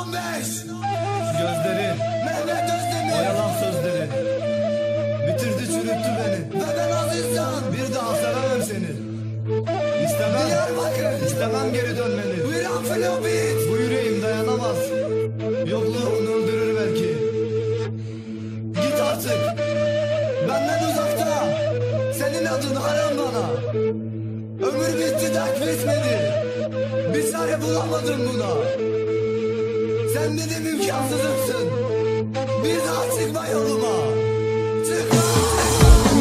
Ateş Gözleri, Mehmet Özdemir. O yalan sözleri. Bitirdi çürüttü beni. Ve ben Azizcan Bir daha sevemem seni. İstemem, Diyarbakır. İstemem geri dönmeni. Viran Filobit. Bu yüreğim dayanamaz. Yokluğun öldürür belki. Git artık. Benden uzakta. Senin adın haram bana. Ömür bitti dert bitmedi. Bir çare bulamadım buna Sen benim imkansızımsın Bir daha çıkma yoluma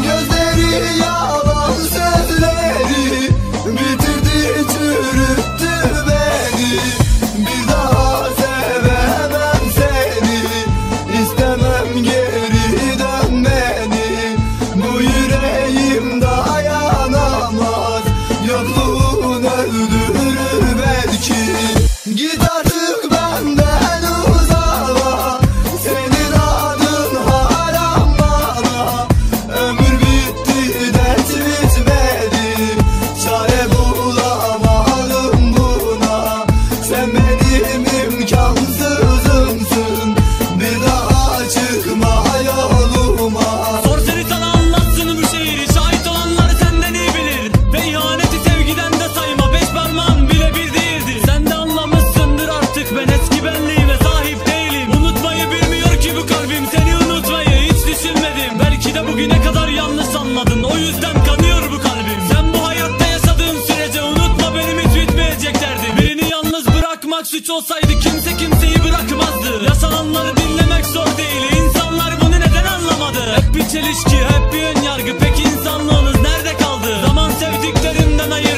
Gözleri yalan sözleri Bitirdi çürüttü beni. Bir daha sevemem seni İstemem geri dönmeni. Bu yüreğim dayanamaz Yokluğun öldürür belki. Git bırakmak suç olsaydı Kimse kimseyi bırakmazdı. Yaşananları dinlemek zor değil İnsanlar bunu neden anlamadı? Hep bir çelişki hep bir ön yargı Peki insanlığınız nerede kaldı? Zaman sevdiklerimden ayırdı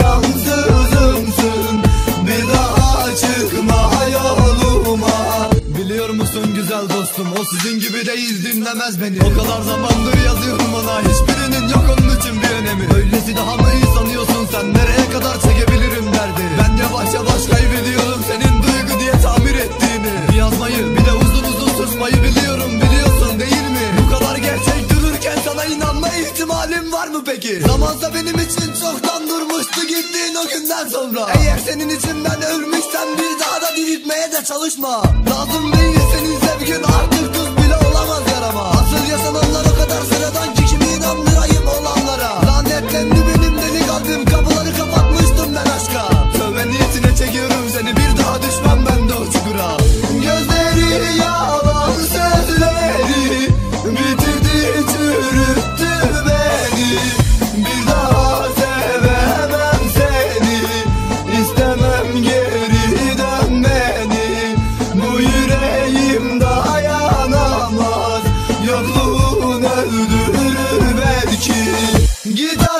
imkansızımsın Bir daha çıkma yoluma Biliyor musun güzel dostum O sizin gibi değil dinlemez beni. O kadar zamandır yazıyorum ona Hiçbirinin yok onun için bir önemi. Öylesi daha mı iyi sanıyorsun sen? Nereye kadar çekebilirim derdi Ben yavaş yavaş kaybediyorum Senin duygu diye tamir ettiğini Bir yazmayı bir de uzun uzun susmayı biliyorum Biliyorsun değil mi? Bu kadar gerçek dururken sana inanma ihtimalim var mı peki? Zamansa benim için çoktan durmuştu gittiğin o günden sonra. Eğer senin için ben ölmüşsem bir daha da diriltmeye de çalışma Lazım değil senin sevgin artık dayanamaz